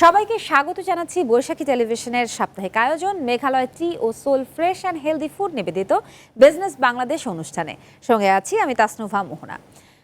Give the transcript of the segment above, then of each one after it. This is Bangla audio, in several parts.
সবাইকে স্বাগত জানাচ্ছি বৈশাখী টেলিভিশনের সাপ্তাহিক আয়োজন, Meghalaya tea O soul fresh and healthy food নিবেদিত বিজনেস বাংলাদেশ অনুষ্ঠানে। সঙ্গে আছি আমি তাসনুভা মোহনা।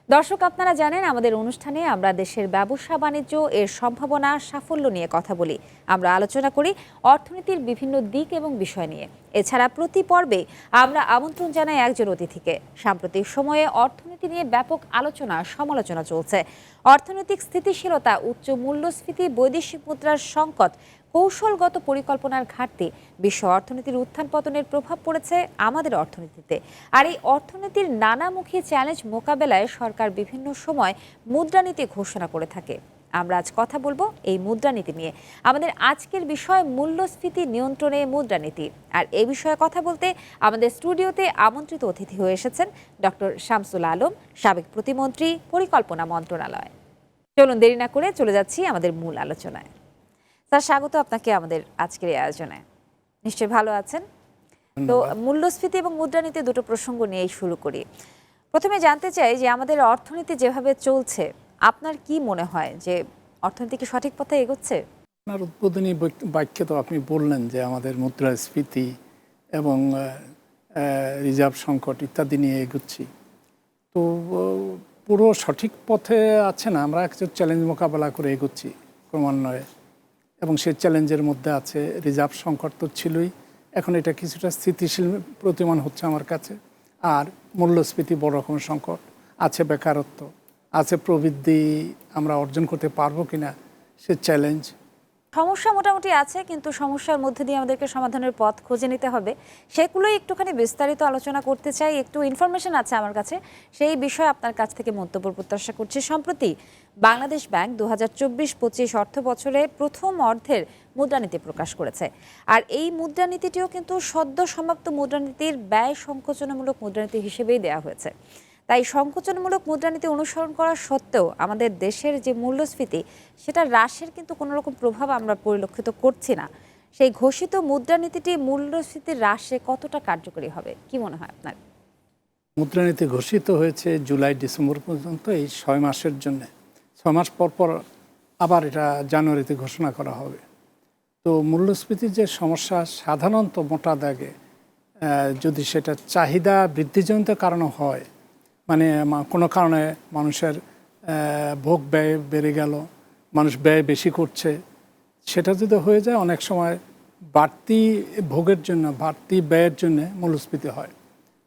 দর্শক, আপনারা জানেন, আমাদের অনুষ্ঠানে আমরা দেশের ব্যবসা বাণিজ্য, এর সম্ভাবনা, সাফল্য নিয়ে কথা বলি। আমরা আলোচনা করি অর্থনীতির বিভিন্ন দিক এবং বিষয় নিয়ে। এছাড়া প্রতি পর্বে আমরা আমন্ত্রণ জানাই একজন অতিথিকে। সাম্প্রতিক সময়ে অর্থনীতি নিয়ে ব্যাপক আলোচনা, সমালোচনা চলছে। অর্থনৈতিক স্থিতিশীলতা, উচ্চ মূল্যস্ফীতি, বৈদেশিক মুদ্রার সংকট, কৌশলগত পরিকল্পনার ঘাটতি, বিশ্ব অর্থনীতির উত্থান পতনের প্রভাব পড়েছে আমাদের অর্থনীতিতে। আর এই অর্থনীতির নানামুখী চ্যালেঞ্জ মোকাবেলায় সরকার বিভিন্ন সময় মুদ্রানীতি ঘোষণা করে থাকে। আমরা আজ কথা বলব এই মুদ্রানীতি নিয়ে। আমাদের আজকের বিষয় মূল্যস্ফীতি নিয়ন্ত্রণে মুদ্রানীতি। আর এই বিষয়ে কথা বলতে আমাদের স্টুডিওতে আমন্ত্রিত অতিথি হয়ে এসেছেন ডক্টর শামসুল আলম সাবেক প্রতিমন্ত্রী পরিকল্পনা মন্ত্রণালয়। চলুন দেরি না করে চলে যাচ্ছি আমাদের মূল আলোচনায়। স্যার স্বাগত আপনাকে আমাদের আজকের এই আয়োজনে। নিশ্চয়ই ভালো আছেন? তো মূল্যস্ফীতি এবং মুদ্রানীতি দুটো প্রসঙ্গ নিয়েই শুরু করি। প্রথমে জানতে চাই যে আমাদের অর্থনীতি যেভাবে চলছে আপনার কি মনে হয় যে অর্থনীতি কি সঠিক পথে এগোচ্ছে? আপনার উদ্বোধনী বক- বাক্যে তো আপনি বললেন যে আমাদের মুদ্রাস্ফীতি এবং রিজার্ভ সংকট ইত্যাদি নিয়ে এগুচ্ছি। তো পুরো সঠিক পথে আছে না? আমরা কিছু চ্যালেঞ্জ মোকাবেলা করে এগুচ্ছি ক্রমান্বয়ে। এবং সেই চ্যালেঞ্জের মধ্যে আছে, রিজার্ভ সংকট তো ছিলই। এখন এটা কিছুটা স্থিতিশীল প্রতিমান হচ্ছে আমার কাছে। আর মূল্যস্ফীতি বড় রকম সংকট, আছে বেকারত্ব। আছে প্রবৃদ্ধি আমরা অর্জন করতে পারব কিনা সে চ্যালেঞ্জ সমস্যা মোটামুটি আছে, কিন্তু সমস্যার মধ্যে দিয়ে আমাদেরকে সমাধানের পথ খুঁজে নিতে হবে। সেগুলোই একটুখানি বিস্তারিত আলোচনা করতে চাই। একটু ইনফরমেশন আছে আমার কাছে। সেই বিষয়ে আপনার কাছ থেকে মন্তব্য প্রত্যাশা করছি। সম্প্রতি বাংলাদেশ ব্যাংক দু হাজার চব্বিশ পঁচিশ অর্থ বছরে প্রথম অর্ধের মুদ্রানীতি প্রকাশ করেছে। আর এই মুদ্রানীতিটিও কিন্তু সদ্য সমাপ্ত মুদ্রানীতির ব্যয় সংকোচনমূলক মুদ্রানীতি হিসেবেই দেওয়া হয়েছে। তাই সংকোচনমূলক মুদ্রানীতি অনুসরণ করা সত্ত্বেও আমাদের দেশের যে মূল্যস্ফীতি, সেটা হ্রাসের কিন্তু কোনো রকম প্রভাব আমরা পরিলক্ষিত করছি না। সেই ঘোষিত মুদ্রানীতিটি মূল্যস্ফীতি হ্রাসে কতটা কার্যকরী হবে, কি মনে হয় আপনার? মুদ্রানীতি ঘোষিত হয়েছে জুলাই ডিসেম্বর পর্যন্ত, এই ছয় মাসের জন্য। ছয় মাস পর পর আবার এটা জানুয়ারিতে ঘোষণা করা হবে। তো মূল্যস্ফীতির যে সমস্যা সাধারণত মোটা দাগে যদি সেটা চাহিদা বৃদ্ধিজনিত কারণে হয় মানে কোনো কারণে মানুষের ভোগ ব্যয় বেড়ে গেল, মানুষ ব্যয় বেশি করছে, সেটা যদি হয়ে যায়, অনেক সময় বাড়তি ভোগের জন্য, বাড়তি ব্যয়ের জন্য মূল্যস্ফীতি হয়।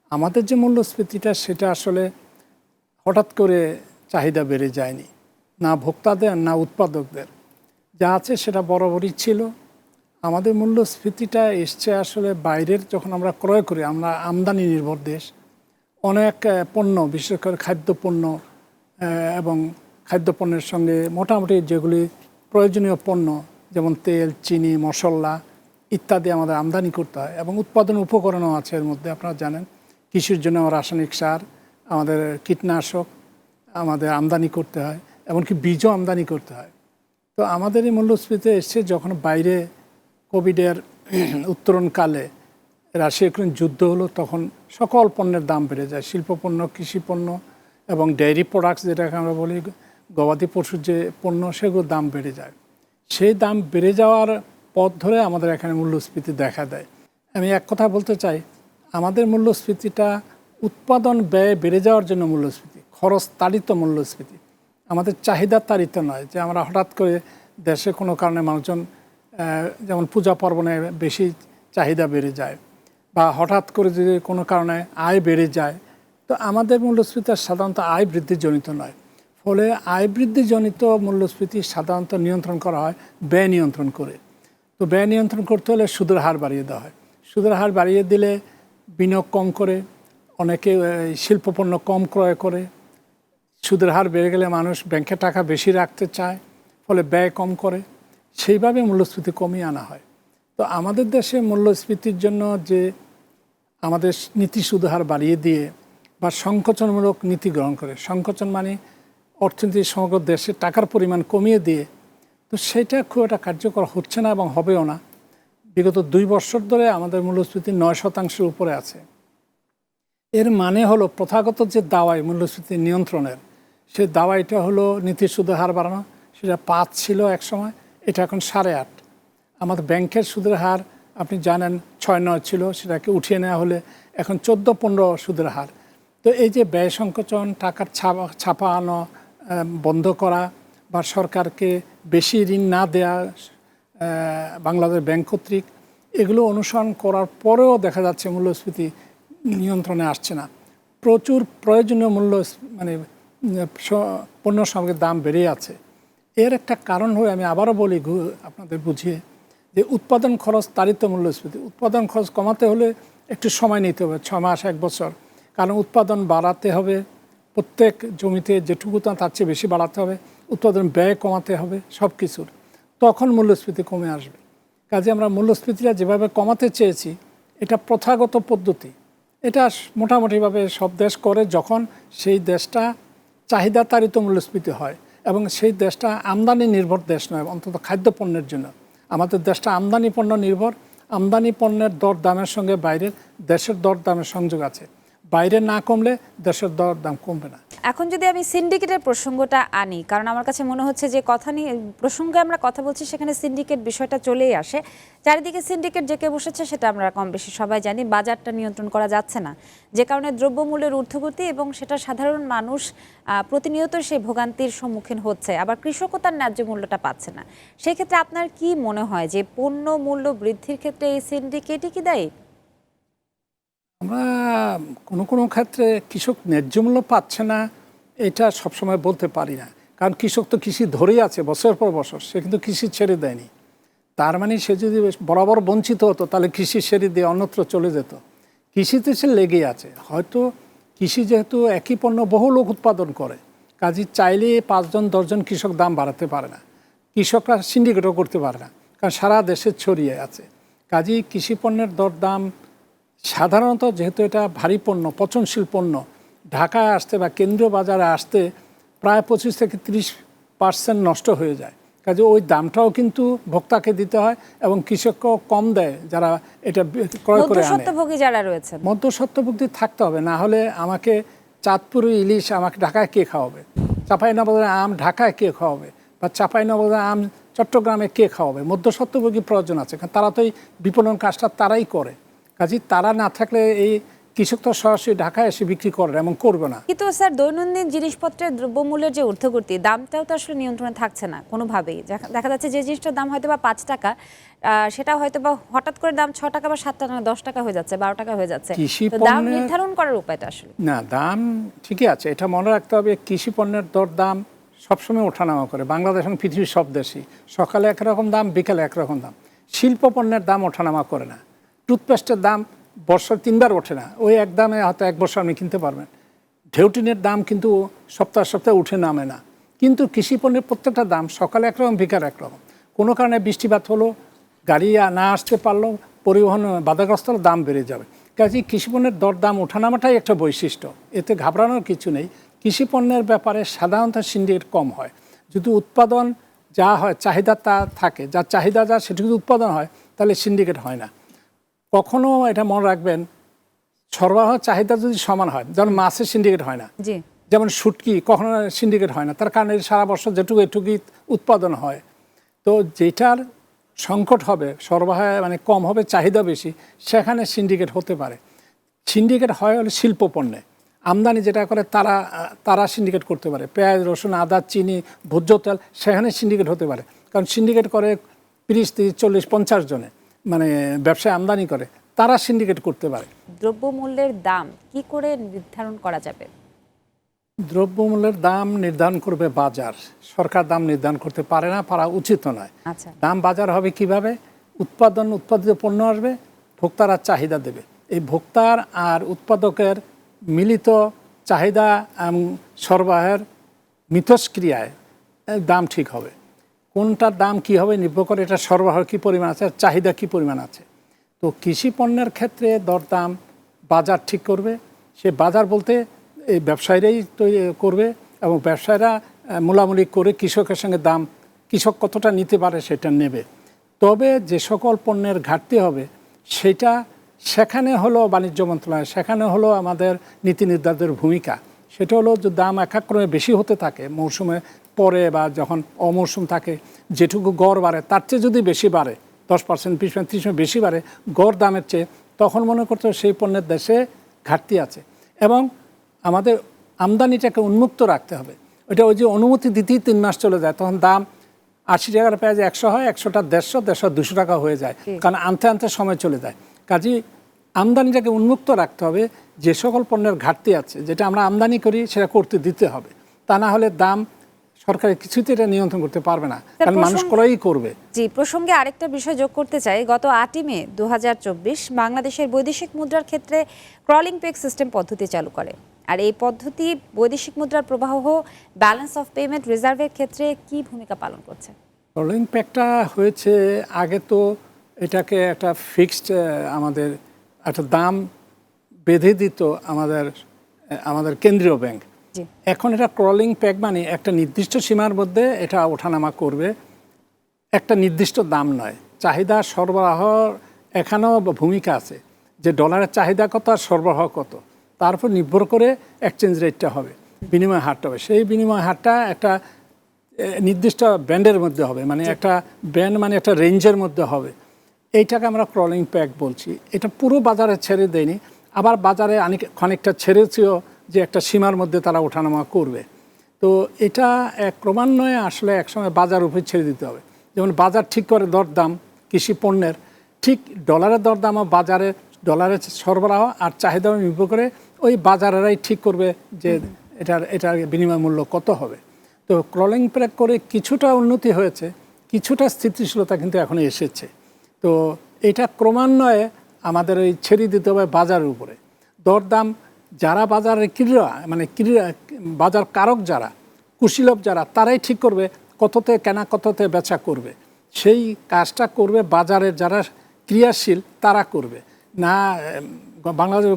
আমাদের যে মূল্যস্ফীতিটা, সেটা আসলে হঠাৎ করে চাহিদা বেড়ে যায়নি। না ভোক্তাদের, না উৎপাদকদের। যা আছে, সেটা বরাবরই ছিল। আমাদের মূল্যস্ফীতিটা এসছে আসলে বাইরের, যখন আমরা ক্রয় করি, আমরা আমদানি নির্ভর দেশ অনেক পণ্য, বিশেষ করে খাদ্যপণ্য এবং খাদ্যপণ্যের সঙ্গে মোটামুটি যেগুলি প্রয়োজনীয় পণ্য, যেমন তেল, চিনি, মশলা ইত্যাদি আমাদের আমদানি করতে হয় এবং উৎপাদন উপকরণও আছে এর মধ্যে, আপনারা জানেন। কৃষির জন্য রাসায়নিক সার, আমাদের কীটনাশক আমাদের আমদানি করতে হয়, এমনকি বীজও আমদানি করতে হয়। তো আমাদের এই মূল্যস্ফীতি এসছে যখন বাইরে কোভিডের উত্তরণকালে রাশিয়া ইউক্রেন যুদ্ধ হলো তখন সকল পণ্যের দাম বেড়ে যায়। শিল্পপণ্য, কৃষিপণ্য এবং ডেয়ারি প্রোডাক্টস যেটাকে আমরা বলি, গবাদি পশুর যে পণ্য সেগুলোর দাম বেড়ে যায়। সেই দাম বেড়ে যাওয়ার পথ ধরে আমাদের এখানে মূল্যস্ফীতি দেখা দেয়। আমি এক কথা বলতে চাই, আমাদের মূল্যস্ফীতিটা উৎপাদন ব্যয় বেড়ে যাওয়ার জন্য মূল্যস্ফীতি, খরচ তাড়িত মূল্যস্ফীতি। আমাদের চাহিদা তাড়িত নয় যে আমরা হঠাৎ করে দেশে কোনো কারণে মানুষজন যেমন পূজা পার্বণে বেশি চাহিদা বেড়ে যায়। বা হঠাৎ করে যদি কোনো কারণে আয় বেড়ে যায়, তো আমাদের মূল্যস্ফীতি সাধারণত আয় বৃদ্ধিজনিত নয়। ফলে আয় বৃদ্ধিজনিত মূল্যস্ফীতি সাধারণত নিয়ন্ত্রণ করা হয় ব্যয় নিয়ন্ত্রণ করে। তো ব্যয় নিয়ন্ত্রণ করতে হলে সুদের হার বাড়িয়ে দেওয়া হয়। সুদের হার বাড়িয়ে দিলে বিনিয়োগ কম করে, অনেকে শিল্পপণ্য কম ক্রয় করে। সুদের হার বেড়ে গেলে মানুষ ব্যাংকে টাকা বেশি রাখতে চায়, ফলে ব্যয় কম করে। সেইভাবে মূল্যস্ফীতি কমিয়ে আনা হয়। তো আমাদের দেশে মূল্যস্ফীতির জন্য যে আমাদের নীতি সুদের হার বাড়িয়ে দিয়ে বা সংকোচনমূলক নীতি গ্রহণ করে। সংকোচন মানে অর্থনীতি সমগ্র দেশে টাকার পরিমাণ কমিয়ে দিয়ে। তো সেটা খুব একটা কার্যকর হচ্ছে না এবং হবেও না। বিগত দুই বছর ধরে আমাদের মূল্যস্ফীতি নয় শতাংশের উপরে আছে। এর মানে হলো প্রথাগত যে দাওয়াই মূল্যস্ফীতি নিয়ন্ত্রণের, সে দাওয়াইটা হলো নীতি সুদের হার বাড়ানো। সেটা পাঁচ ছিল এক সময়, এটা এখন সাড়ে আট। আমাদের ব্যাংকের সুদের হার আপনি জানেন ছয় নয় ছিল সেটাকে উঠিয়ে নেওয়া হলে এখন চোদ্দ পনেরো সুদের হার। তো এই যে ব্যয় সংকোচন টাকার ছাপা ছাপানো আহ, বন্ধ করা বা সরকারকে বেশি ঋণ না দেয়া বাংলাদেশ ব্যাংক কর্তৃক এগুলো অনুসরণ করার পরেও দেখা যাচ্ছে মূল্যস্ফীতি নিয়ন্ত্রণে আসছে না। প্রচুর প্রয়োজনীয় মূল্য মানে পণ্য সামগ্রীর দাম বেড়ে আছে। এর একটা কারণ হয়ে আমি আবারও বলি আপনাদের বুঝিয়ে যে উৎপাদন খরচ তারিত মূল্যস্ফীতি। উৎপাদন খরচ কমাতে হলে একটু সময় নিতে হবে ছ মাস, এক বছর। কারণ উৎপাদন বাড়াতে হবে, প্রত্যেক জমিতে যেটুকু তার চেয়ে বেশি বাড়াতে হবে, উৎপাদন ব্যয় কমাতে হবে সব কিছুর। তখন মূল্যস্ফীতি কমে আসবে। কাজে আমরা মূল্যস্ফীতিটা যেভাবে কমাতে চেয়েছি, এটা প্রথাগত পদ্ধতি। এটা মোটামুটিভাবে সব দেশ করে যখন সেই দেশটা চাহিদা তারিত মূল্যস্ফীতি হয় এবং সেই দেশটা আমদানি নির্ভর দেশ নয়, অন্তত খাদ্য পণ্যের জন্য। আমাদের দেশটা আমদানি পণ্য নির্ভর। আমদানি পণ্যের দর দামের সঙ্গে বাইরের দেশের দর দামের সংযোগ আছে। বাইরে না কমলে দেশের দর দাম কমবে না। এখন যদি আমি সিন্ডিকেটের প্রসঙ্গটা আনি, কারণ আমার কাছে মনে হচ্ছে যে কথা নিয়ে, প্রসঙ্গে আমরা কথা বলছি, সেখানে সিন্ডিকেট বিষয়টা চলেই আসে। চারিদিকে সিন্ডিকেট জেকে বসেছে, সেটা আমরা কম বেশি সবাই জানি, বাজারটা নিয়ন্ত্রণ করা যাচ্ছে না। যে কারণে দ্রব্যমূল্যের ঊর্ধ্বগতি এবং সেটা সাধারণ মানুষ প্রতিনিয়ত সেই ভোগান্তির সম্মুখীন হচ্ছে, আবার কৃষকও তার ন্যায্য মূল্যটা পাচ্ছে না। সেই ক্ষেত্রে আপনার কি মনে হয় যে পণ্য মূল্য বৃদ্ধির ক্ষেত্রে এই সিন্ডিকেটই কি দায়ী? আমরা কোনো কোনো ক্ষেত্রে কৃষক ন্যায্য মূল্য পাচ্ছে না, এটা সবসময় বলতে পারি না। কারণ কৃষক তো কৃষি ধরেই আছে বছর পর বছর, সে কিন্তু কৃষি ছেড়ে দেয়নি। তার মানে সে যদি বরাবর বঞ্চিত হতো, তাহলে কৃষি ছেড়ে দিয়ে অন্যত্র চলে যেত। কৃষিতে সে লেগেই আছে। হয়তো কৃষি যেহেতু একই পণ্য বহু লোক উৎপাদন করে, কাজে চাইলে পাঁচজন, দশজন কৃষক দাম বাড়াতে পারে না। কৃষকরা সিন্ডিকেটও করতে পারে না, কারণ সারা দেশে ছড়িয়ে আছে। কাজেই কৃষি পণ্যের দরদাম সাধারণত যেহেতু এটা ভারী পণ্য পচনশীল পণ্য ঢাকায় আসতে বা কেন্দ্রীয় বাজারে আসতে প্রায় পঁচিশ থেকে তিরিশ পার্সেন্ট নষ্ট হয়ে যায়। কাজে ওই দামটাও কিন্তু ভোক্তাকে দিতে হয় এবং কৃষককেও কম দেয় যারা এটা ক্রয় করে আনে। যারা রয়েছে। মধ্যস্বত্বভুক্তি থাকতে হবে না হলে আমাকে চাঁদপুরে ইলিশ আমাকে ঢাকায় কে খাওয়াবে? চাপাই নবদের আম ঢাকায় কে খাওয়াবে? বা চাপাই নবদের আম চট্টগ্রামে কে খাওয়াবে? মধ্যস্বত্বভোগী প্রয়োজন আছে কারণ তারা তো এই বিপণন কাজটা তারাই করে। কাজে তারা না থাকলে এই কৃষক তো সরাসরি ঢাকায় এসে বিক্রি করে না এবং করবে না। কিন্তু স্যার দৈনন্দিন জিনিসপত্রের দ্রব্যমূল্যের যে ঊর্ধ্বগতি দামটাও তো আসলে নিয়ন্ত্রণে থাকছে না কোনোভাবেই। দেখা- দেখা যাচ্ছে যে জিনিসটার দাম হয়তো বা পাঁচ টাকা সেটা হয়তো বা হঠাৎ করে দাম ছ টাকা বা সাত টাকা দশ টাকা হয়ে যাচ্ছে বারো টাকা হয়ে যাচ্ছে। দাম নির্ধারণ করার উপায়টা আসলে? না দাম ঠিকই আছে এটা মনে রাখতে হবে কৃষি পণ্যের দর দাম সবসময় ওঠানামা করে। বাংলাদেশ এবং পৃথিবীর সব দেশই সকালে একরকম দাম বিকালে একরকম দাম। শিল্প পণ্যের দাম ওঠানামা করে না। টুথপেস্টের দাম বছর তিনবার ওঠে না। ওই এক দামে হয়তো এক বছর আপনি কিনতে পারবেন। ঢেউটিনের দাম কিন্তু সপ্তাহ সপ্তাহে উঠে নামে না। কিন্তু কৃষি পণ্যের প্রত্যেকটা দাম সকালে একরকম, বিকালে একরকম। কোনো কারণে বৃষ্টিপাত হলো, গাড়ি না আসতে পারল পরিবহন বাধাগ্রস্ত দাম বেড়ে যাবে। কাজে কৃষি পণ্যের দর দাম ওঠানামাটাই একটা বৈশিষ্ট্য। এতে ঘাবড়ানোর কিছু নেই। কৃষি পণ্যের ব্যাপারে সাধারণত সিন্ডিকেট কম হয়। যদি উৎপাদন যা হয়, চাহিদা তা থাকে, যার চাহিদা যা, সেটি যদি উৎপাদন হয়, তাহলে সিন্ডিকেট হয় না। কখনো এটা মনে রাখবেন সরবরাহ চাহিদা যদি সমান হয় যেমন মাছের সিন্ডিকেট হয় না যেমন শুটকি কখনো সিন্ডিকেট হয় না তার কারণে সারা বছর যেটুকু এটুকুই উৎপাদন হয়। তো যেটার সংকট হবে সরবরাহ মানে কম হবে চাহিদা বেশি সেখানে সিন্ডিকেট হতে পারে। সিন্ডিকেট হয় হলে শিল্প পণ্যে আমদানি যেটা করে তারা তারা সিন্ডিকেট করতে পারে। পেঁয়াজ রসুন আদা চিনি ভোজ্য তেল সেখানে সিন্ডিকেট হতে পারে। কারণ সিন্ডিকেট করে তিরিশ তিরিশ চল্লিশ পঞ্চাশ জনে। মানে ব্যবসায় আমদানি করে তারা সিন্ডিকেট করতে পারে। দ্রব্যমূল্যের দাম কি করে নির্ধারণ করা যাবে? দ্রব্যমূল্যের দাম নির্ধারণ করবে বাজার। সরকার দাম নির্ধারণ করতে পারে না পারা উচিত নয়। আচ্ছা। দাম বাজার হবে কীভাবে? উৎপাদন উৎপাদিত পণ্য আসবে ভোক্তারা চাহিদা দেবে। এই ভোক্তার আর উৎপাদকের মিলিত চাহিদা এবং সরবরাহের মিথস্ক্রিয়ায় দাম ঠিক হবে। কোনটার দাম কি হবে নির্ভর করে এটা সরবরাহ কী পরিমাণ আছে, চাহিদা কী পরিমাণ আছে। তো কৃষি পণ্যের ক্ষেত্রে দরদাম বাজার ঠিক করবে, সে বাজার বলতে এই ব্যবসায়ীরাই তৈরি করবে এবং ব্যবসায়ীরা মূলামূলি করে কৃষকের সঙ্গে দাম, কৃষক কতটা নিতে পারে সেটা নেবে। তবে যে সকল পণ্যের ঘাটতি হবে, সেটা সেখানে হলো বাণিজ্য মন্ত্রণালয়, সেখানে হলো আমাদের নীতি নির্ধারকদের ভূমিকা। সেটা হলো যে দাম একাক্রমে বেশি হতে থাকে, মৌসুমে পরে বা যখন অমৌসুম থাকে যেটুকু গড় বাড়ে তার চেয়ে যদি বেশি বাড়ে দশ পার্সেন্ট বিশ পার্সেন্ট ত্রিশ বেশি বাড়ে গড় দামের চেয়ে তখন মনে করতে সেই পণ্যের দেশে ঘাটতি আছে। এবং আমাদের আমদানিটাকে উন্মুক্ত রাখতে হবে। ওইটা ওই যে অনুমতি দিতেই তিন মাস চলে যায় তখন দাম আশি টাকার পেঁয়াজ একশো হয় একশোটা দেড়শো দেড়শো দুশো টাকা হয়ে যায় কারণ আনতে আনতে সময় চলে যায়। কাজে আমদানিটাকে উন্মুক্ত রাখতে হবে যে সকল পণ্যের ঘাটতি আছে যেটা আমরা আমদানি করি সেটা করতে দিতে হবে। তা না হলে দাম সরকার কিছুতে এটা নিয়ন্ত্রণ করতে পারবে না। কারণ মানুষ ক্রয়ই করবে। জি প্রসঙ্গে আরেকটা বিষয় যোগ করতে চাই। গত আটই মে দু হাজার চব্বিশ বাংলাদেশের বৈদেশিক মুদ্রার ক্ষেত্রে ক্রলিং পেক সিস্টেম পদ্ধতি চালু করে। আর এই পদ্ধতি বৈদেশিক মুদ্রার প্রবাহ ব্যালেন্স অফ পেমেন্ট রিজার্ভের ক্ষেত্রে কি ভূমিকা পালন করছে? রোলিং প্যাকটা হয়েছে আগে তো এটাকে একটা ফিক্সড আমাদের একটা দাম বেঁধে দিত আমাদের আমাদের কেন্দ্রীয় ব্যাংক এখন এটা ক্রলিং প্যাক মানে একটা নির্দিষ্ট সীমার মধ্যে এটা ওঠানামা করবে। একটা নির্দিষ্ট দাম নয়। চাহিদা সরবরাহর এখানেও ভূমিকা আছে। যে ডলারের চাহিদা কত আর সরবরাহ কত তার উপর নির্ভর করে এক্সচেঞ্জ রেটটা হবে বিনিময় হারটা হবে। সেই বিনিময় হারটা একটা নির্দিষ্ট ব্যান্ডের মধ্যে হবে। মানে একটা ব্যান্ড মানে একটা রেঞ্জের মধ্যে হবে। এইটাকে আমরা ক্রলিং প্যাক বলছি। এটা পুরো বাজারে ছেড়ে দেয়নি। আবার বাজারে অনেক খানিকটা ছেড়েছেও যে একটা সীমার মধ্যে তারা ওঠানামা করবে। তো এটা ক্রমান্বয়ে আসলে একসময় বাজার উপরে ছেড়ে দিতে হবে। যেমন বাজার ঠিক করে দরদাম, কৃষি পণ্যের ঠিক ডলারের দরদামও বাজারে ডলারের সরবরাহ আর চাহিদা নির্ভর করে ওই বাজারেরাই ঠিক করবে যে এটার এটার বিনিময় মূল্য কত হবে। তো ক্রলিং প্যাক করে কিছুটা উন্নতি হয়েছে, কিছুটা স্থিতিশীলতা কিন্তু এখন এসেছে। তো এটা ক্রমান্বয়ে আমাদের ওই ছেড়ে দিতে হবে বাজারের উপরে। দরদাম যারা বাজারের ক্রীড়া মানে ক্রীড়া, বাজার কারক যারা, কুশীলভ যারা, তারাই ঠিক করবে কততে কেনা, কততে বেচা করবে। সেই কাজটা করবে বাজারের যারা ক্রিয়াশীল, তারা করবে। না বাংলাদেশ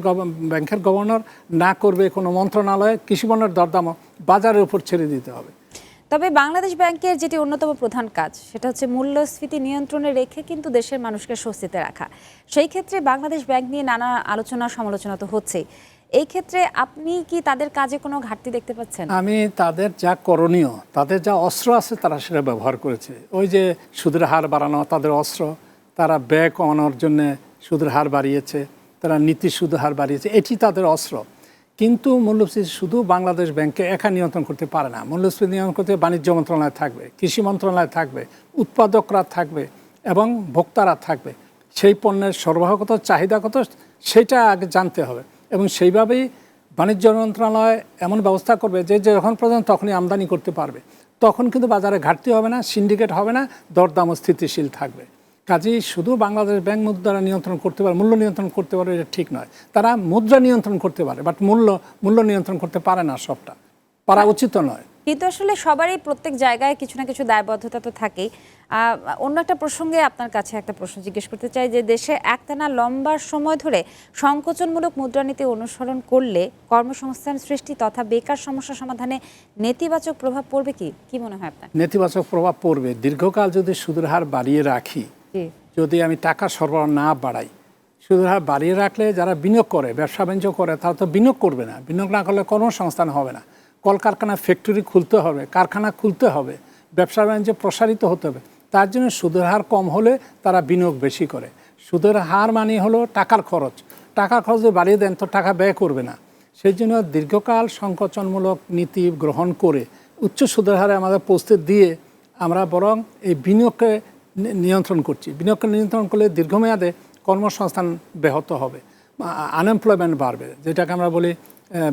ব্যাংকের গভর্নর না করবে কোনো মন্ত্রণালয়ে, কৃষি পণ্যের দরদামও বাজারের উপর ছেড়ে দিতে হবে। তবে বাংলাদেশ ব্যাংকের যেটি অন্যতম প্রধান কাজ, সেটা হচ্ছে মূল্যস্ফীতি নিয়ন্ত্রণে রেখে কিন্তু দেশের মানুষকে স্বস্তিতে রাখা। সেই ক্ষেত্রে বাংলাদেশ ব্যাংক নিয়ে নানা আলোচনা সমালোচনা তো হচ্ছেই। এই ক্ষেত্রে আপনি কি তাদের কাজে কোনো ঘাটতি দেখতে পাচ্ছেন? আমি তাদের যা করণীয়, তাদের যা অস্ত্র আছে তারা সেটা ব্যবহার করেছে। ওই যে সুদের হার বাড়ানো, তাদের অস্ত্র, তারা ব্যয় কমানোর জন্য সুদের হার বাড়িয়েছে, তারা নীতি সুদের হার বাড়িয়েছে, এটি তাদের অস্ত্র। কিন্তু মূল্যস্ফীতি শুধু বাংলাদেশ ব্যাংকে একা নিয়ন্ত্রণ করতে পারে না, মূল্যস্ফীতি নিয়ন্ত্রণ করতে বাণিজ্য মন্ত্রণালয় থাকবে, কৃষি মন্ত্রণালয় থাকবে, উৎপাদকরা থাকবে এবং ভোক্তারা থাকবে। সেই পণ্যের সরবরাহগত চাহিদাগত সেটা আগে জানতে হবে। এবং সেইভাবেই বাণিজ্য মন্ত্রণালয় এমন ব্যবস্থা করবে যে যখন পর্যন্ত তখনই আমদানি করতে পারবে। তখন কিন্তু বাজারে ঘাটতি হবে না সিন্ডিকেট হবে না দরদামও স্থিতিশীল থাকবে। কাজেই শুধু বাংলাদেশ ব্যাংক মুদ্রা নিয়ন্ত্রণ করতে পারে মূল্য নিয়ন্ত্রণ করতে পারে এটা ঠিক নয়। তারা মুদ্রা নিয়ন্ত্রণ করতে পারে বাট মূল্য মূল্য নিয়ন্ত্রণ করতে পারে না সবটা। পারা উচিত নয়। কিন্তু আসলে সবারই প্রত্যেক জায়গায় কিছু না কিছু দায়বদ্ধতা তো থাকেই। অন্য একটা প্রসঙ্গে আপনার কাছে একটা প্রশ্ন জিজ্ঞেস করতে চাই যে দেশে একটানা লম্বা সময় ধরে সংকোচনমূলক মুদ্রানীতি অনুসরণ করলে কর্মসংস্থান সৃষ্টি তথা বেকার সমস্যা সমাধানে নেতিবাচক প্রভাব পড়বে কি? কি মনে হয় আপনার? নেতিবাচক প্রভাব পড়বে। দীর্ঘকাল যদি সুদের হার বাড়িয়ে রাখি যদি আমি টাকা সরবরাহ না বাড়াই সুদের হার বাড়িয়ে রাখলে যারা বিনিয়োগ করে ব্যবসা বাণিজ্য করে তারা তো বিনিয়োগ করবে না। বিনিয়োগ না করলে কর্মসংস্থান হবে না। কলকারখানা ফ্যাক্টরি খুলতে হবে কারখানা খুলতে হবে ব্যবসা বাণিজ্য প্রসারিত হতে হবে। তার জন্য সুদের হার কম হলে তারা বিনিয়োগ বেশি করে। সুদের হার মানে হলো টাকার খরচ। টাকার খরচ বাড়িয়ে দেন তো টাকা ব্যয় করবে না। সেই জন্য দীর্ঘকাল সংকোচনমূলক নীতি গ্রহণ করে উচ্চ সুদের হারে আমাদের পৌঁছতে দিয়ে আমরা বরং এই বিনিয়োগকে নিয়ন্ত্রণ করছি। বিনিয়োগকে নিয়ন্ত্রণ করলে দীর্ঘমেয়াদে কর্মসংস্থান ব্যাহত হবে। আনএমপ্লয়মেন্ট বাড়বে, যেটাকে আমরা বলি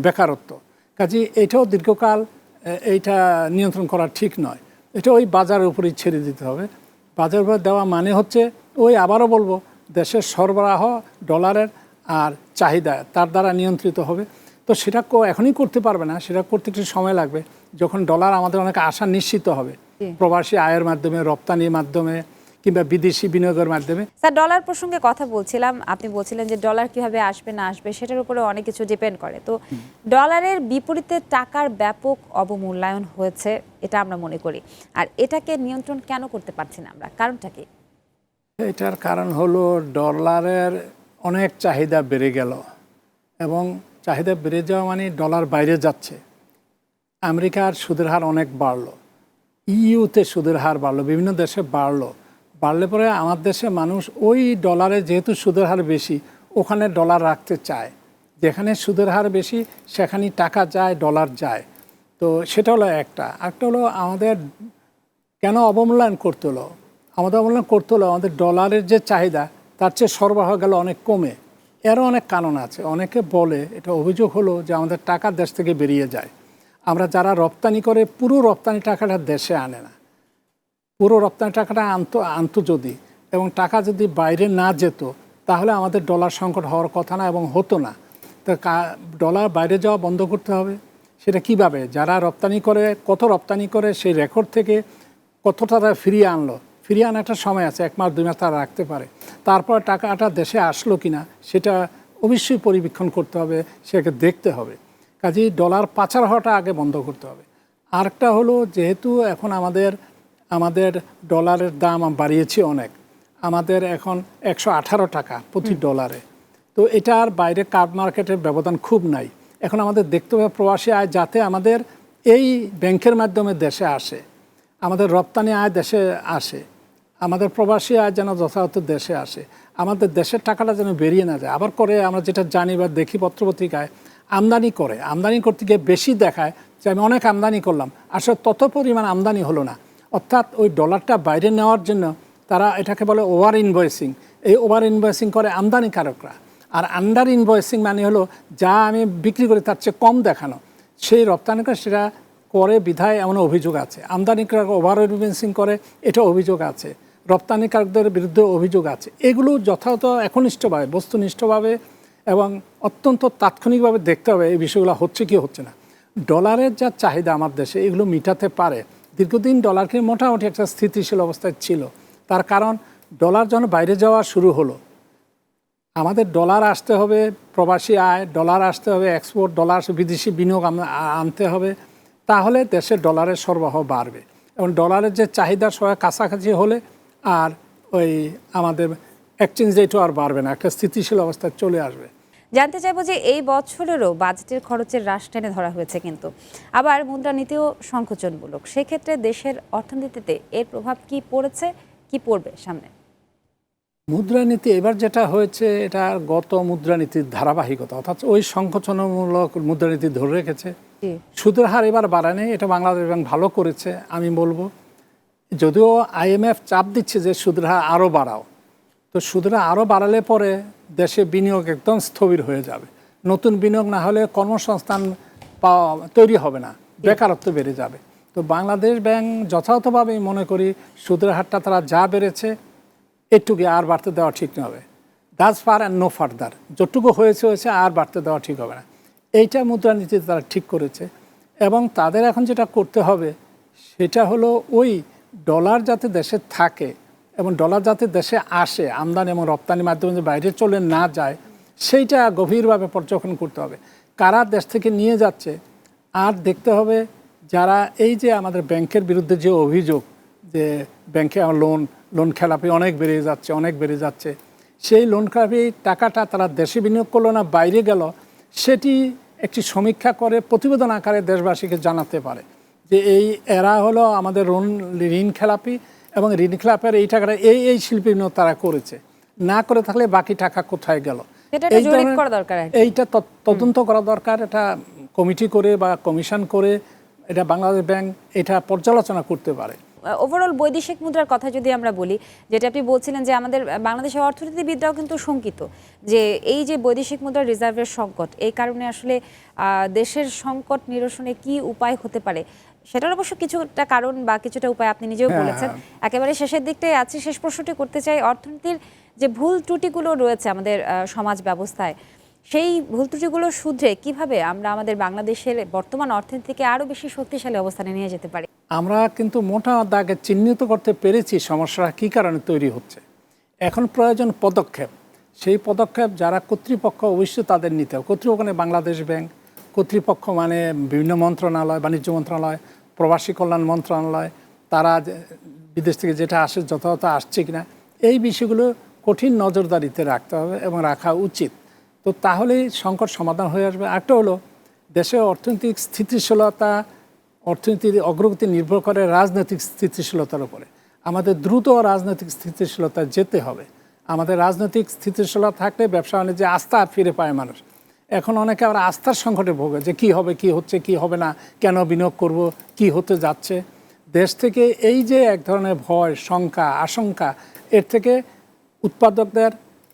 বেকারত্ব। কাজে এটাও দীর্ঘকাল এইটা নিয়ন্ত্রণ করা ঠিক নয়। এটা ওই বাজারের উপরেই ছেড়ে দিতে হবে। বাজারের উপরে দেওয়া মানে হচ্ছে ওই আবারও বলব দেশের সরবরাহ ডলারের আর চাহিদা তার দ্বারা নিয়ন্ত্রিত হবে। তো সেটা এখনই করতে পারবে না সেটা করতে একটু সময় লাগবে। যখন ডলার আমাদের অনেক আশা নিশ্চিত হবে। প্রবাসী আয়ের মাধ্যমে রপ্তানির মাধ্যমে কিংবা বিদেশি বিনিয়োগের মাধ্যমে? স্যার ডলার প্রসঙ্গে কথা বলছিলাম। আপনি বলছিলেন যে ডলার কীভাবে আসবে না আসবে সেটার উপরে অনেক কিছু ডিপেন্ড করে। তো ডলারের বিপরীতে টাকার ব্যাপক অবমূল্যায়ন হয়েছে এটা আমরা মনে করি। আর এটাকে নিয়ন্ত্রণ কেন করতে পারছি না আমরা? কারণটা কি? এটার কারণ হলো ডলারের অনেক চাহিদা বেড়ে গেল। এবং চাহিদা বেড়ে যাওয়া মানে ডলার বাইরে যাচ্ছে। আমেরিকার সুদের হার অনেক বাড়লো। ইউতে সুদের হার বাড়লো বিভিন্ন দেশে বাড়লো। বাড়লে পরে আমার দেশে মানুষ ওই ডলারে যেহেতু সুদের হার বেশি, ওখানে ডলার রাখতে চায়। যেখানে সুদের হার বেশি, সেখানেই টাকা যায় ডলার যায়। তো সেটা হলো একটা। একটা হলো আমাদের কেন অবমূল্যায়ন করতে হলো? আমাদের অবমূল্যায়ন করতে হলো আমাদের ডলারের যে চাহিদা, তার চেয়ে সরবরাহ গেল অনেক কমে। এরও অনেক কারণ আছে। অনেকে বলে, এটা অভিযোগ হলো যে আমাদের টাকা দেশ থেকে বেরিয়ে যায়। আমরা যারা রপ্তানি করে, পুরো রপ্তানি টাকাটা দেশে আনে না। পুরো রপ্তানি টাকাটা আনত আনত যদি এবং টাকা যদি বাইরে না যেত, তাহলে আমাদের ডলার সংকট হওয়ার কথা না এবং হতো না। তো ডলার বাইরে যাওয়া বন্ধ করতে হবে। সেটা কীভাবে? যারা রপ্তানি করে, কত রপ্তানি করে, সেই রেকর্ড থেকে কতটা তারা ফিরিয়ে আনলো? ফিরিয়ে আনার একটা সময় আছে, এক মাস, দুই মাস তারা রাখতে পারে। তারপর টাকাটা দেশে আসলো কিনা, সেটা অবশ্যই পরিবীক্ষণ করতে হবে, সেটাকে দেখতে হবে। কাজেই ডলার পাচার হওয়াটা আগে বন্ধ করতে হবে। আরেকটা হলো, যেহেতু এখন আমাদের আমাদের ডলারের দাম বাড়িয়েছে অনেক। আমাদের এখন একশো আঠারো টাকা প্রতি ডলারে। তো এটার বাইরে কার্ড মার্কেটের ব্যবধান খুব নাই। এখন আমাদের দেখতে হবে প্রবাসী আয় যাতে আমাদের এই ব্যাংকের মাধ্যমে দেশে আসে। আমাদের রপ্তানি আয় দেশে আসে। আমাদের প্রবাসী আয় যেন যথাযথ দেশে আসে। আমাদের দেশের টাকাটা যেন বেরিয়ে না যায়। আবার করে আমরা যেটা জানি বা দেখি পত্রপত্রিকায় আমদানি করে। আমদানি করতে গিয়ে বেশি দেখায় যে আমি অনেক আমদানি করলাম। আসলে তত পরিমাণ আমদানি হলো না। অর্থাৎ ওই ডলারটা বাইরে নেওয়ার জন্য তারা এটাকে বলে ওভার ইনভয়েসিং এই ওভার ইনভয়েসিং করে আমদানিকারকরা। আর আন্ডার ইনভয়েসিং মানে হলো যা আমি বিক্রি করি তার চেয়ে কম দেখানো। সেই রপ্তানিকার সেটা করে বিধায় এমন অভিযোগ আছে। আমদানিকারক ওভার ইনভয়েসিং করে, এটা অভিযোগ আছে। রপ্তানিকারকদের বিরুদ্ধে অভিযোগ আছে। এগুলো যথাযথ একনিষ্ঠভাবে, বস্তুনিষ্ঠভাবে এবং অত্যন্ত তাৎক্ষণিকভাবে দেখতে হবে এই বিষয়গুলো হচ্ছে কি হচ্ছে না। ডলারের যা চাহিদা আমার দেশে, এগুলো মিটাতে পারে। দীর্ঘদিন ডলারকে মোটামুটি একটা স্থিতিশীল অবস্থায় ছিল। তার কারণ ডলার যখন বাইরে যাওয়া শুরু হলো, আমাদের ডলার আসতে হবে, প্রবাসী আয়, ডলার আসতে হবে এক্সপোর্ট ডলার, বিদেশি বিনিয়োগ আনতে হবে, তাহলে দেশের ডলারের সরবরাহ বাড়বে। এবং ডলারের যে চাহিদা সবাই কাছাকাছি হলে আর ওই আমাদের এক্সচেঞ্জ রেটও আর বাড়বে না, একটা স্থিতিশীল অবস্থায় চলে আসবে। জানতে চাইব যে এই বছরেরও বাজেটের খরচের হ্রাস টেনে ধরা হয়েছে কিন্তু। আবার মুদ্রানীতিও সংকোচনমূলক। সেক্ষেত্রে দেশের অর্থনীতিতে এর প্রভাব কি পড়েছে কি পড়বে সামনে? মুদ্রানীতি এবার যেটা হয়েছে এটা গত মুদ্রানীতির ধারাবাহিকতা অর্থাৎ ওই সংকোচনমূলক মুদ্রানীতি ধরে রেখেছে। সুদের হার এবার বাড়ায়নি এটা বাংলাদেশ ব্যাংক ভালো করেছে আমি বলব। যদিও আইএমএফ চাপ দিচ্ছে যে সুদের হার আরও বাড়াও। তো সুদের আরও বাড়ালে পরে দেশে বিনিয়োগ একদম স্থবির হয়ে যাবে। নতুন বিনিয়োগ না হলে কর্মসংস্থান পাওয়া, তৈরি হবে না, বেকারত্ব বেড়ে যাবে। তো বাংলাদেশ ব্যাংক যথাযথভাবে মনে করি সুদের হারটা তারা যা বেড়েছে একটুকু আর বাড়তে দেওয়া ঠিক হবে। Thus far and no further যতটুকু হয়েছে হয়েছে, আর বাড়তে দেওয়া ঠিক হবে না। এইটা মুদ্রানীতিতে তারা ঠিক করেছে। এবং তাদের এখন যেটা করতে হবে, সেটা হলো ওই ডলার যাতে দেশে থাকে এবং ডলার যাতে দেশে আসে, আমদানি এবং রপ্তানির মাধ্যমে যে বাইরে চলে না যায়, সেইটা গভীরভাবে পর্যবেক্ষণ করতে হবে। কারা দেশ থেকে নিয়ে যাচ্ছে, আর দেখতে হবে যারা এই যে আমাদের ব্যাংকের বিরুদ্ধে যে অভিযোগ যে ব্যাংকে লোন লোন খেলাপি অনেক বেড়ে যাচ্ছে, অনেক বেড়ে যাচ্ছে, সেই লোন খেলাপি টাকাটা তারা দেশে বিনিয়োগ করল না, বাইরে গেল, সেটি একটি সমীক্ষা করে প্রতিবেদন আকারে দেশবাসীকে জানাতে পারে যে এই এরা হলো আমাদের ঋণ ঋণ খেলাপি এবং ঋণ খেলাপের এই টাকাটা এই এই শিল্পী তারা করেছে। না করে থাকলে বাকি টাকা কোথায় গেল। এইটা তদন্ত করা দরকার এটা কমিটি করে বা কমিশন করে এটা বাংলাদেশ ব্যাংক এটা পর্যালোচনা করতে পারে। ওভারঅল বৈদেশিক মুদ্রার কথা যদি আমরা বলি যেটা আপনি বলছিলেন যে আমাদের বাংলাদেশের অর্থনীতিবিদরাও কিন্তু শঙ্কিত যে এই যে বৈদেশিক মুদ্রার রিজার্ভের সংকট এই কারণে আসলে আহ, দেশের সংকট নিরসনে কি উপায় হতে পারে? সেটার অবশ্য কিছুটা কারণ বা কিছুটা উপায় আপনি নিজেও হ্যাঁ, বলেছেন। একেবারে শেষের দিকটাই আছে শেষ প্রশ্নটি করতে চাই অর্থনীতির যে ভুল ত্রুটিগুলো রয়েছে আমাদের সমাজ ব্যবস্থায় সেই ভুল ত্রুটিগুলো শুধরে কীভাবে আমরা আমাদের বাংলাদেশের বর্তমান অর্থনীতিকে আরও বেশি শক্তিশালী অবস্থানে নিয়ে যেতে পারি? আমরা কিন্তু মোটা দাগে চিহ্নিত করতে পেরেছি সমস্যাটা কী কারণে তৈরি হচ্ছে। এখন প্রয়োজন পদক্ষেপ। সেই পদক্ষেপ যারা কর্তৃপক্ষ অবশ্যই তাদের নিতে হবে। কর্তৃপক্ষ মানে বাংলাদেশ ব্যাংক কর্তৃপক্ষ মানে বিভিন্ন মন্ত্রণালয় বাণিজ্য মন্ত্রণালয় প্রবাসী কল্যাণ মন্ত্রণালয়, তারা বিদেশ থেকে যেটা আসে, যথাযথ আসছে কিনা, এই বিষয়গুলো কঠিন নজরদারিতে রাখতে হবে এবং রাখা উচিত। তো তাহলেই সংকট সমাধান হয়ে আসবে। একটা হলো, দেশের অর্থনৈতিক স্থিতিশীলতা অর্থনীতির অগ্রগতি নির্ভর করে রাজনৈতিক স্থিতিশীলতার উপরে। আমাদের দ্রুত রাজনৈতিক স্থিতিশীলতা যেতে হবে। আমাদের রাজনৈতিক স্থিতিশীলতা থাকলে ব্যবসা বাণিজ্যে আস্থা ফিরে পায় মানুষ। এখন অনেকে আবার আস্থার সংকটে ভোগে যে কি হবে, কি হচ্ছে, কি হবে না, কেন বিনিয়োগ করব, কি হতে যাচ্ছে। দেশ থেকে এই যে এক ধরনের ভয়, শঙ্কা, আশঙ্কা, এর থেকে উৎপাদকদের,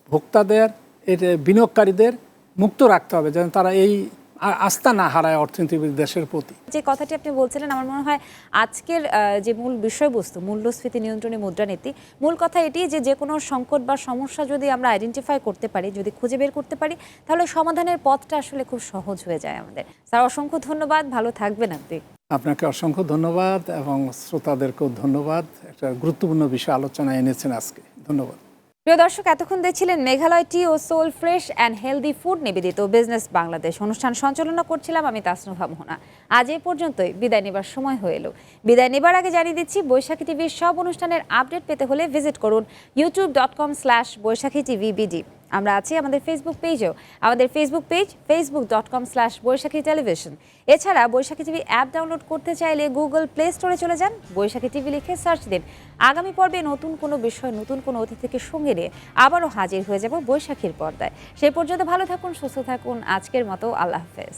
ভোক্তাদের, এর বিনিয়োগকারীদের মুক্ত রাখতে হবে যেন তারা এই আস্থা না হারায় অর্থনীতিবিদ দেশের প্রতি। যে কথাটি আপনি বলছিলেন আমার মনে হয় আজকের যে মূল বিষয়বস্তু মূল্যস্ফীতি নিয়ন্ত্রণী মুদ্রানীতি মূল কথা এটি যে যে কোনো সংকট বা সমস্যা যদি আমরা আইডেন্টিফাই করতে পারি যদি খুঁজে বের করতে পারি তাহলে সমাধানের পথটা আসলে খুব সহজ হয়ে যায় আমাদের। স্যার অসংখ্য ধন্যবাদ ভালো থাকবেন আপনি। আপনাকে অসংখ্য ধন্যবাদ এবং শ্রোতাদেরকেও ধন্যবাদ। একটা গুরুত্বপূর্ণ বিষয় আলোচনা এনেছেন আজকে। ধন্যবাদ। প্রিয় দর্শক, এতক্ষণ দেখছিলেন Meghalaya tea O soul fresh and healthy food নিবেদিত বিজনেস বাংলাদেশ অনুষ্ঠান সঞ্চালনা করছিলাম আমি তাসনুভা মোহনা। আজ এ পর্যন্তই, বিদায় নেবার সময় হয়ে এলো। বিদায় নেবার আগে জানিয়ে দিচ্ছি, বৈশাখী টিভির সব অনুষ্ঠানের আপডেট পেতে হলে ভিজিট করুন YouTube dot com slash Baishakhi TV BD. আমরা আছি আমাদের ফেসবুক পেজেও আমাদের Facebook page Facebook dot com slash Baishakhi television এছাড়া বৈশাখী টিভি অ্যাপ ডাউনলোড করতে চাইলে গুগল প্লে স্টোরে চলে যান। বৈশাখী টিভি লিখে সার্চ দিন। আগামী পর্বে নতুন কোনো বিষয়, নতুন কোনো অতিথিকে সঙ্গে নিয়ে আবারও হাজির হয়ে যাব বৈশাখীর পর্দায়। সেই পর্যন্ত ভালো থাকুন, সুস্থ থাকুন। আজকের মতো আল্লাহ হাফেজ।